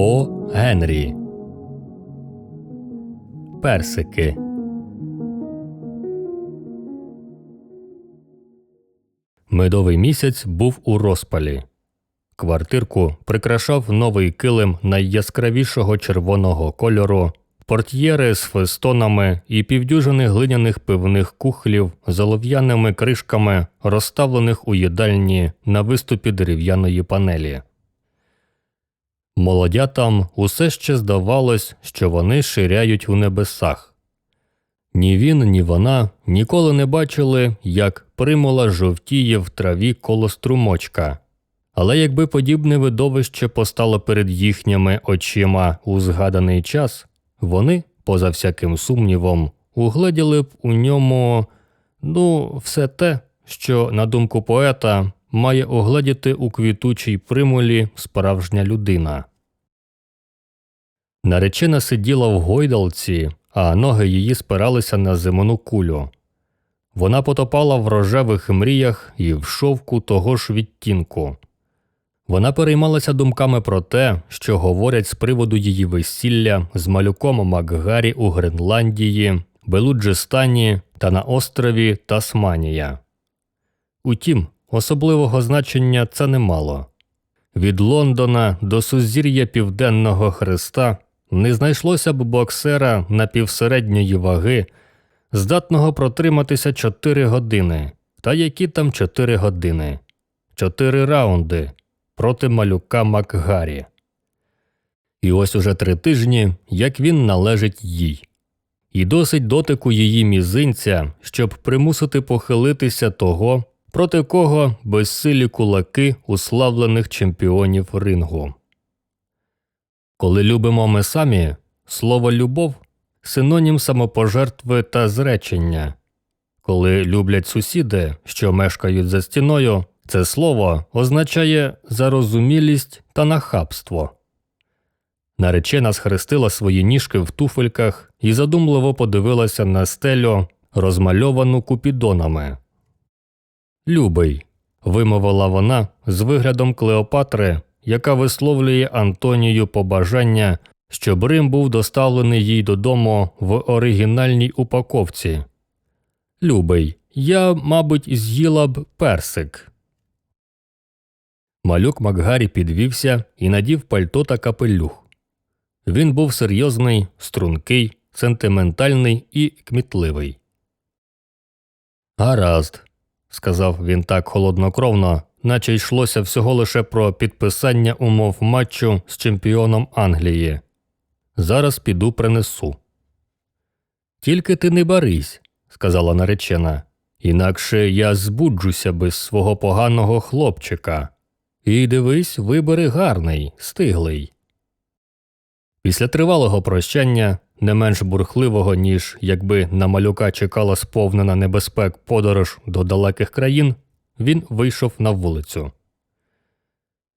О. Генрі. Персики. Медовий місяць був у розпалі. Квартирку прикрашав новий килим найяскравішого червоного кольору, портьєри з фестонами і півдюжини глиняних пивних кухлів з олов'яними кришками, розставлених у їдальні на виступі дерев'яної панелі. Молодятам усе ще здавалось, що вони ширяють у небесах. Ні він, ні вона ніколи не бачили, як примула жовтіє в траві коло струмочка. Але якби подібне видовище постало перед їхніми очима у згаданий час, вони, поза всяким сумнівом, угледіли б у ньому ну, все те, що, на думку поета, має огледіти у квітучій примулі справжня людина. Наречена сиділа в гойдалці, а ноги її спиралися на зимону кулю. Вона потопала в рожевих мріях і в шовку того ж відтінку. Вона переймалася думками про те, що говорять з приводу її весілля з малюком Макгарі у Гренландії, Белуджистані та на острові Тасманія. Утім, особливого значення це не мало. Від Лондона до сузір'я Південного Хреста не знайшлося б боксера напівсередньої ваги, здатного протриматися 4 години. Та які там 4 години? Чотири раунди проти малюка Макгарі. І ось уже три тижні, як він належить їй. І досить дотику її мізинця, щоб примусити похилитися того, проти кого безсилі кулаки уславлених чемпіонів рингу. Коли любимо ми самі, слово любов синонім самопожертви та зречення. Коли люблять сусіди, що мешкають за стіною, це слово означає зарозумілість та нахабство. Наречена схрестила свої ніжки в туфельках і задумливо подивилася на стелю, розмальовану купідонами. Любий, вимовила вона з виглядом Клеопатри, яка висловлює Антонію побажання, щоб Рим був доставлений їй додому в оригінальній упаковці. Любий, я, мабуть, з'їла б персик. Малюк Макгарі підвівся і надів пальто та капелюх. Він був серйозний, стрункий, сентиментальний і кмітливий. Гаразд, сказав він так холоднокровно, наче йшлося всього лише про підписання умов матчу з чемпіоном Англії. Зараз піду принесу. Тільки ти не барись, сказала наречена, інакше я збуджуся без свого поганого хлопчика. І дивись, вибери гарний, стиглий. Після тривалого прощання, не менш бурхливого, ніж якби на малюка чекала сповнена небезпек подорож до далеких країн, він вийшов на вулицю.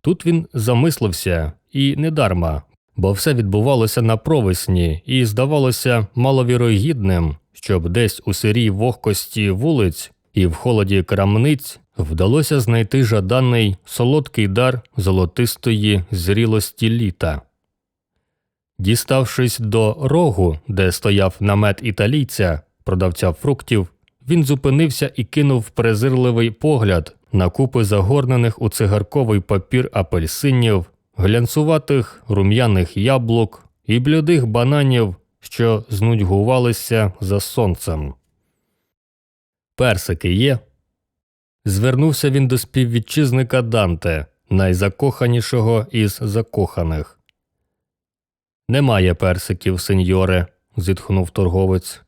Тут він замислився і недарма, бо все відбувалося на провесні і здавалося маловірогідним, щоб десь у сирій вогкості вулиць і в холоді крамниць вдалося знайти жаданий солодкий дар золотистої зрілості літа. Діставшись до рогу, де стояв намет італійця, продавця фруктів, він зупинився і кинув презирливий погляд на купи загорнених у цигарковий папір апельсинів, глянцуватих рум'яних яблук і блідих бананів, що знудьгувалися за сонцем. Персики є. Звернувся він до співвітчизника Данте, найзакоханішого із закоханих. Немає персиків, сеньоре, зітхнув торговець.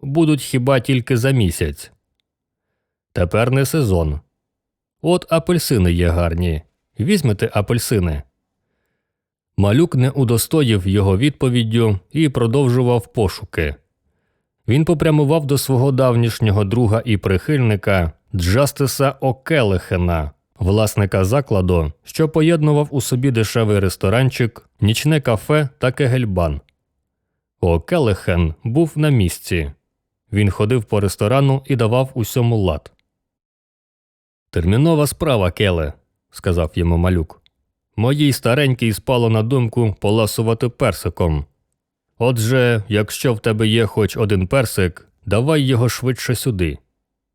Будуть хіба тільки за місяць. Тепер не сезон. От апельсини є гарні. Візьмете апельсини. Малюк не удостоїв його відповіддю і продовжував пошуки. Він попрямував до свого давнішнього друга і прихильника Джастиса Окелехена, власника закладу, що поєднував у собі дешевий ресторанчик, нічне кафе та кегельбан. Окелехен був на місці. Він ходив по ресторану і давав усьому лад. Термінова справа, Келе, сказав йому малюк. Моїй старенькій спало на думку поласувати персиком. Отже, якщо в тебе є хоч один персик, давай його швидше сюди.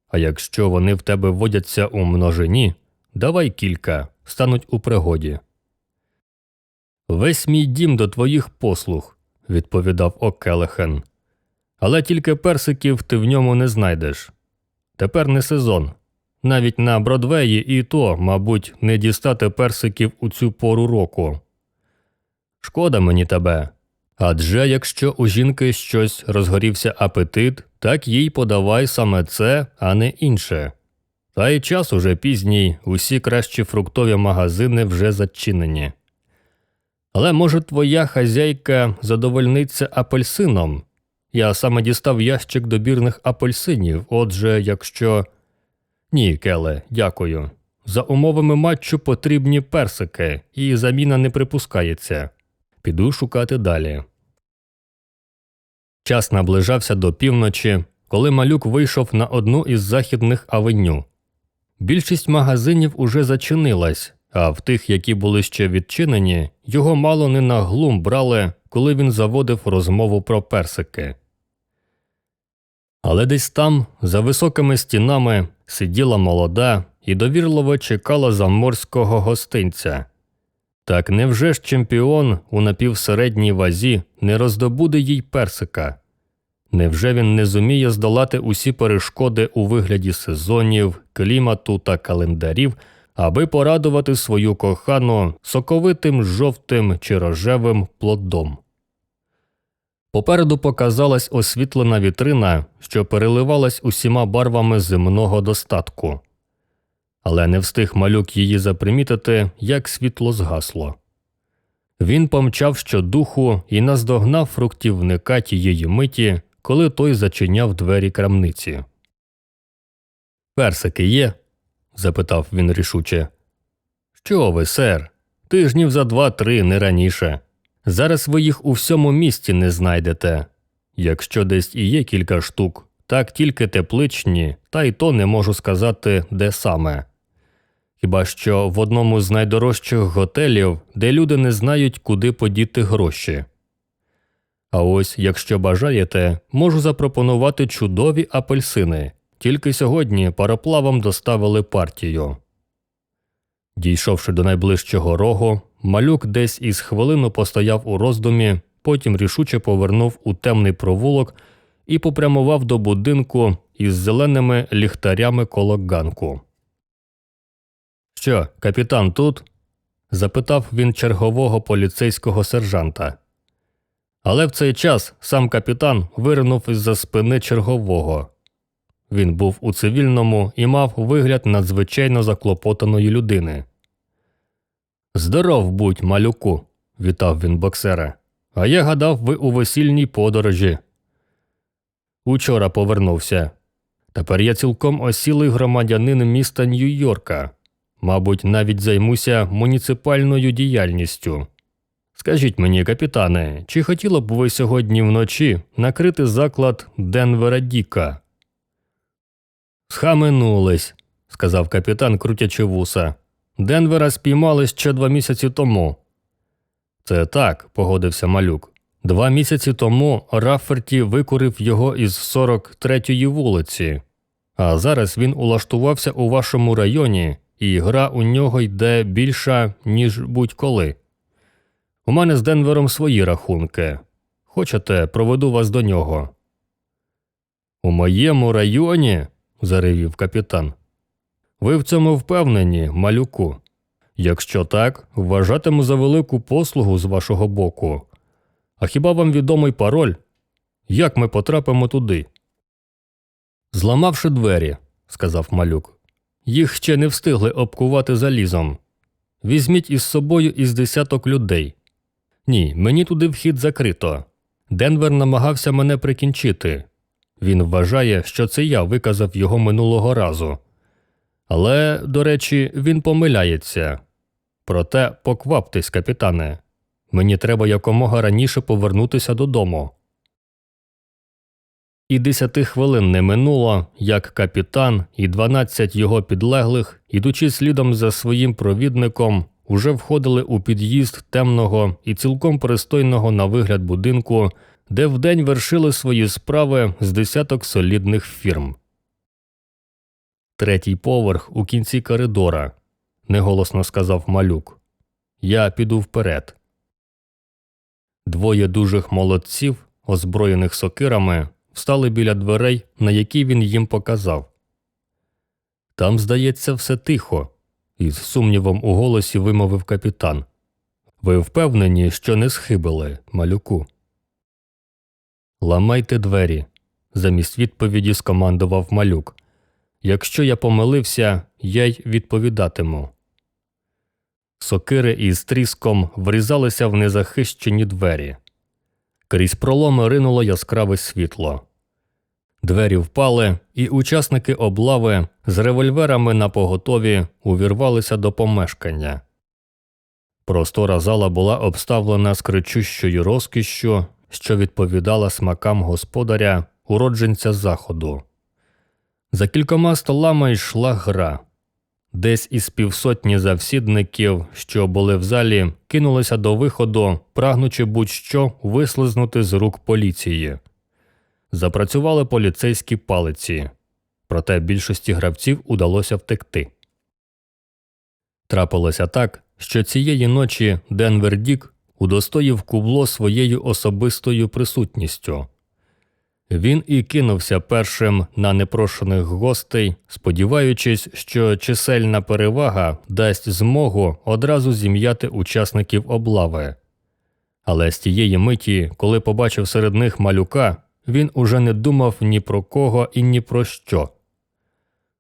А якщо вони в тебе водяться у множині, давай кілька, стануть у пригоді. Весь мій дім до твоїх послуг, відповідав Окелехен. Але тільки персиків ти в ньому не знайдеш. Тепер не сезон. Навіть на Бродвеї і то, мабуть, не дістати персиків у цю пору року. Шкода мені тебе. Адже якщо у жінки щось розгорівся апетит, так їй подавай саме це, а не інше. Та й час уже пізній, усі кращі фруктові магазини вже зачинені. Але може твоя хазяйка задовольниться апельсином? Я саме дістав ящик добірних апельсинів, отже, якщо. Ні, Келе, дякую. За умовами матчу потрібні персики, і заміна не припускається. Піду шукати далі. Час наближався до півночі, коли малюк вийшов на одну із західних авеню. Більшість магазинів уже зачинилась, а в тих, які були ще відчинені, його мало не на глум брали, коли він заводив розмову про персики. Але десь там, за високими стінами, сиділа молода і довірливо чекала заморського гостинця. Так невже ж чемпіон у напівсередній вазі не роздобуде їй персика? Невже він не зуміє здолати усі перешкоди у вигляді сезонів, клімату та календарів, аби порадувати свою кохану соковитим жовтим чи рожевим плодом? Попереду показалась освітлена вітрина, що переливалась усіма барвами земного достатку. Але не встиг малюк її запримітити, як світло згасло. Він помчав щодуху і наздогнав фруктівника тієї миті, коли той зачиняв двері крамниці. Персики є? запитав він рішуче. Що ви, сер? Тижнів за два-три, не раніше. Зараз ви їх у всьому місті не знайдете. Якщо десь і є кілька штук, так тільки тепличні, та й то не можу сказати, де саме. Хіба що в одному з найдорожчих готелів, де люди не знають, куди подіти гроші. А ось, якщо бажаєте, можу запропонувати чудові апельсини. Тільки сьогодні пароплавом доставили партію. Дійшовши до найближчого рогу, малюк десь із хвилину постояв у роздумі, потім рішуче повернув у темний провулок і попрямував до будинку із зеленими ліхтарями коло ганку. Що, капітан тут? запитав він чергового поліцейського сержанта. Але в цей час сам капітан виринув із за спини чергового. Він був у цивільному і мав вигляд надзвичайно заклопотаної людини. Здоров будь, малюку, вітав він боксера. А я гадав, ви у весільній подорожі. Учора повернувся. Тепер я цілком осілий громадянин міста Нью-Йорка. Мабуть, навіть займуся муніципальною діяльністю. Скажіть мені, капітане, чи хотіли б ви сьогодні вночі накрити заклад Денвера Діка? Схаменулись, сказав капітан, крутячи вуса. Денвера спіймали ще два місяці тому. Це так, погодився малюк. Два місяці тому Рафферті викурив його із 43-ї вулиці, а зараз він улаштувався у вашому районі, і гра у нього йде більша, ніж будь-коли. У мене з Денвером свої рахунки. Хочете, проведу вас до нього. У моєму районі? заревів капітан. Ви в цьому впевнені, малюку. Якщо так, вважатиму за велику послугу з вашого боку. А хіба вам відомий пароль? Як ми потрапимо туди? Зламавши двері, сказав малюк. Їх ще не встигли обкувати залізом. Візьміть із собою із десяток людей. Ні, мені туди вхід закрито. Денвер намагався мене прикінчити. Він вважає, що це я виказав його минулого разу. Але, до речі, він помиляється. Проте покваптесь, капітане. Мені треба якомога раніше повернутися додому. І десяти хвилин не минуло, як капітан і дванадцять його підлеглих, ідучи слідом за своїм провідником, уже входили у під'їзд темного і цілком пристойного на вигляд будинку, де вдень вершили свої справи з десяток солідних фірм. Третій поверх у кінці коридора, неголосно сказав малюк. Я піду вперед. Двоє дужих молодців, озброєних сокирами, встали біля дверей, на які він їм показав. Там, здається, все тихо, із сумнівом у голосі вимовив капітан. Ви впевнені, що не схибили, малюку? Ламайте двері, замість відповіді скомандував малюк. Якщо я помилився, я й відповідатиму. Сокири із тріском врізалися в незахищені двері. Крізь проломи ринуло яскраве світло. Двері впали, і учасники облави з револьверами на поготові увірвалися до помешкання. Простора зала була обставлена з кричущою розкішшю, що відповідала смакам господаря, уродженця заходу. За кількома столами йшла гра. Десь із півсотні завсідників, що були в залі, кинулися до виходу, прагнучи будь-що вислизнути з рук поліції. Запрацювали поліцейські палиці, проте більшості гравців удалося втекти. Трапилося так, що цієї ночі Денвер Дік удостоїв кубло своєю особистою присутністю. Він і кинувся першим на непрошених гостей, сподіваючись, що чисельна перевага дасть змогу одразу зім'яти учасників облави. Але з тієї миті, коли побачив серед них малюка, він уже не думав ні про кого і ні про що.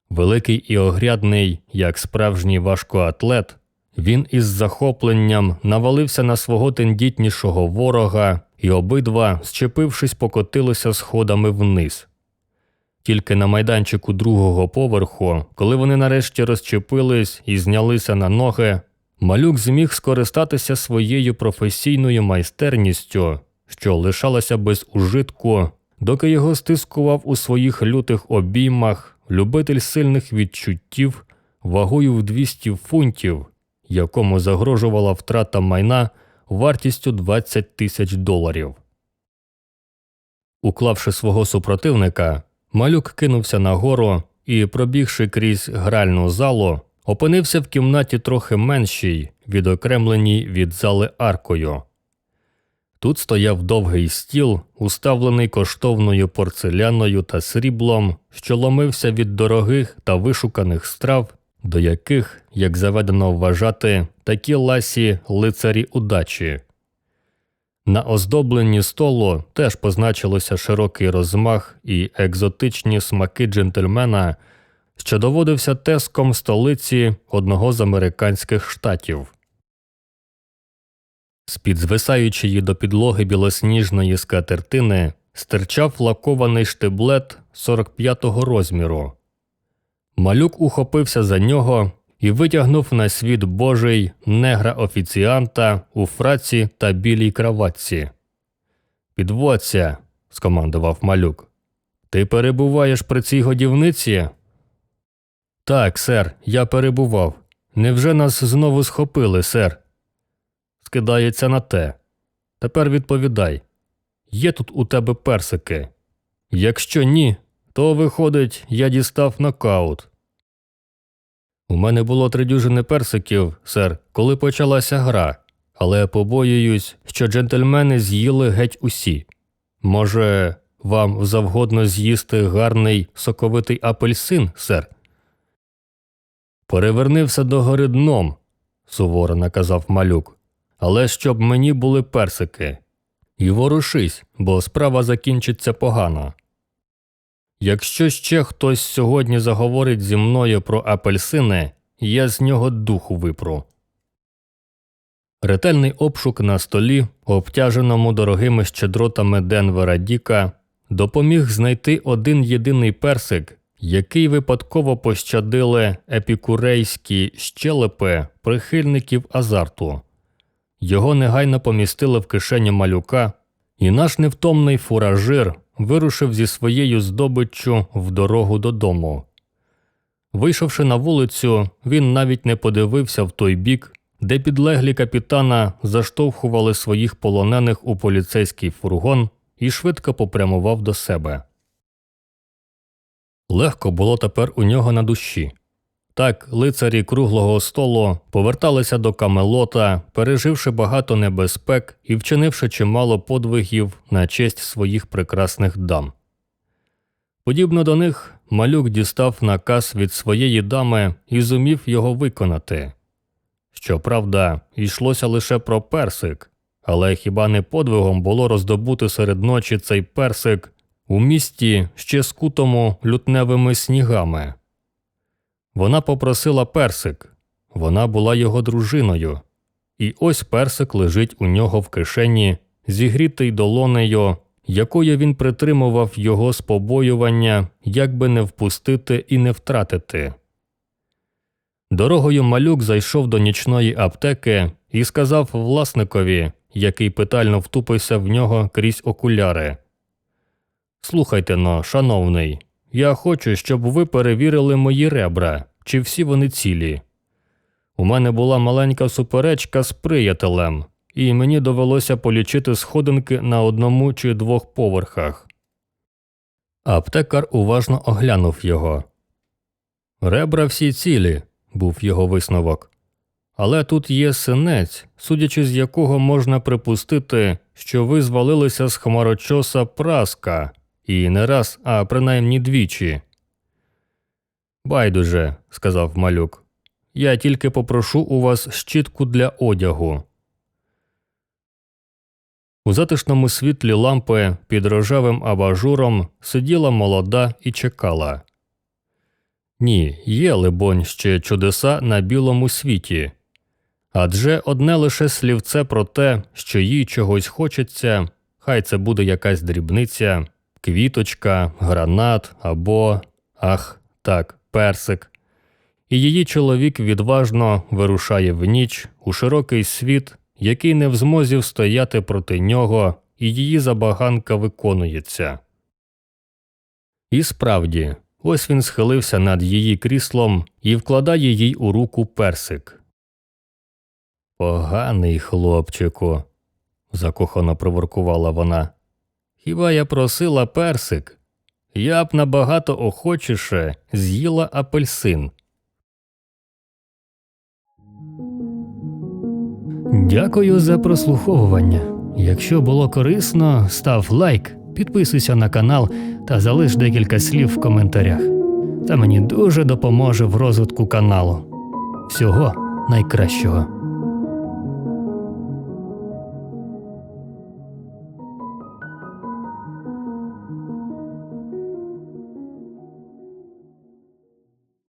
Великий і огрядний, як справжній важкоатлет, він із захопленням навалився на свого тендітнішого ворога, і обидва, зчепившись, покотилися сходами вниз. Тільки на майданчику другого поверху, коли вони нарешті розчепились і знялися на ноги, малюк зміг скористатися своєю професійною майстерністю, що лишалася без ужитку, доки його стискував у своїх лютих обіймах любитель сильних відчуттів вагою в 200 фунтів, якому загрожувала втрата майна вартістю 20 тисяч доларів. Уклавши свого супротивника, малюк кинувся нагору і, пробігши крізь гральну залу, опинився в кімнаті трохи меншій, відокремленій від зали аркою. Тут стояв довгий стіл, уставлений коштовною порцеляною та сріблом, що ломився від дорогих та вишуканих страв, до яких, як заведено вважати, такі ласі лицарі удачі. На оздобленні столу теж позначилося широкий розмах і екзотичні смаки джентльмена, що доводився теском столиці одного з американських штатів. З-під звисаючої до підлоги білосніжної скатертини стирчав лакований штиблет 45-го розміру. Малюк ухопився за нього і витягнув на світ божий негра офіціанта у фраці та білій краватці. Підводься, скомандував малюк. Ти перебуваєш при цій годівниці? Так, сер, я перебував. Невже нас знову схопили, сер? Скидається на те. Тепер відповідай є тут у тебе персики? Якщо ні, то, виходить, я дістав нокаут. У мене було три дюжини персиків, сер, коли почалася гра, але побоююсь, що джентльмени з'їли геть усі. Може, вам завгодно з'їсти гарний соковитий апельсин, сер? Переверни все догори дном, суворо наказав малюк, але щоб мені були персики. І ворушись, бо справа закінчиться погано. Якщо ще хтось сьогодні заговорить зі мною про апельсини, я з нього духу випру. Ретельний обшук на столі, обтяженому дорогими щедротами Денвера Діка, допоміг знайти один єдиний персик, який випадково пощадили епікурейські щелепи прихильників азарту. Його негайно помістили в кишені малюка, і наш невтомний фуражир вирушив зі своєю здобиччю в дорогу додому. Вийшовши на вулицю, він навіть не подивився в той бік, де підлеглі капітана заштовхували своїх полонених у поліцейський фургон і швидко попрямував до себе. Легко було тепер у нього на душі. Так, лицарі круглого столу поверталися до Камелота, переживши багато небезпек і вчинивши чимало подвигів на честь своїх прекрасних дам. Подібно до них, малюк дістав наказ від своєї дами і зумів його виконати. Щоправда, йшлося лише про персик, але хіба не подвигом було роздобути серед ночі цей персик у місті ще скутому лютневими снігами? Вона попросила персик, вона була його дружиною, і ось персик лежить у нього в кишені, зігрітий долонею, якою він притримував його з побоювання, як би не впустити і не втратити. Дорогою малюк зайшов до нічної аптеки і сказав власникові, який питально втупився в нього крізь окуляри. Слухайте но, шановний, я хочу, щоб ви перевірили мої ребра, чи всі вони цілі. У мене була маленька суперечка з приятелем, і мені довелося полічити сходинки на одному чи двох поверхах. Аптекар уважно оглянув його. Ребра всі цілі, був його висновок. Але тут є синець, судячи з якого можна припустити, що ви звалилися з хмарочоса праска, і не раз, а принаймні двічі. Байдуже, сказав малюк. Я тільки попрошу у вас щітку для одягу. У затишному світлі лампи під рожевим абажуром сиділа молода і чекала. Ні, є, либонь, ще чудеса на білому світі. Адже одне лише слівце про те, що їй чогось хочеться, хай це буде якась дрібниця, квіточка, гранат або ах, так, персик. І її чоловік відважно вирушає в ніч у широкий світ, який не в змозі встояти проти нього, і її забаганка виконується. І справді, ось він схилився над її кріслом і вкладає їй у руку персик. Поганий хлопчику, закохано проворкувала вона. Хіба я просила персик? Я б набагато охочіше з'їла апельсин. Дякую за прослуховування. Якщо було корисно, став лайк, підписуйся на канал та залиш декілька слів в коментарях. Це мені дуже допоможе в розвитку каналу. Всього найкращого.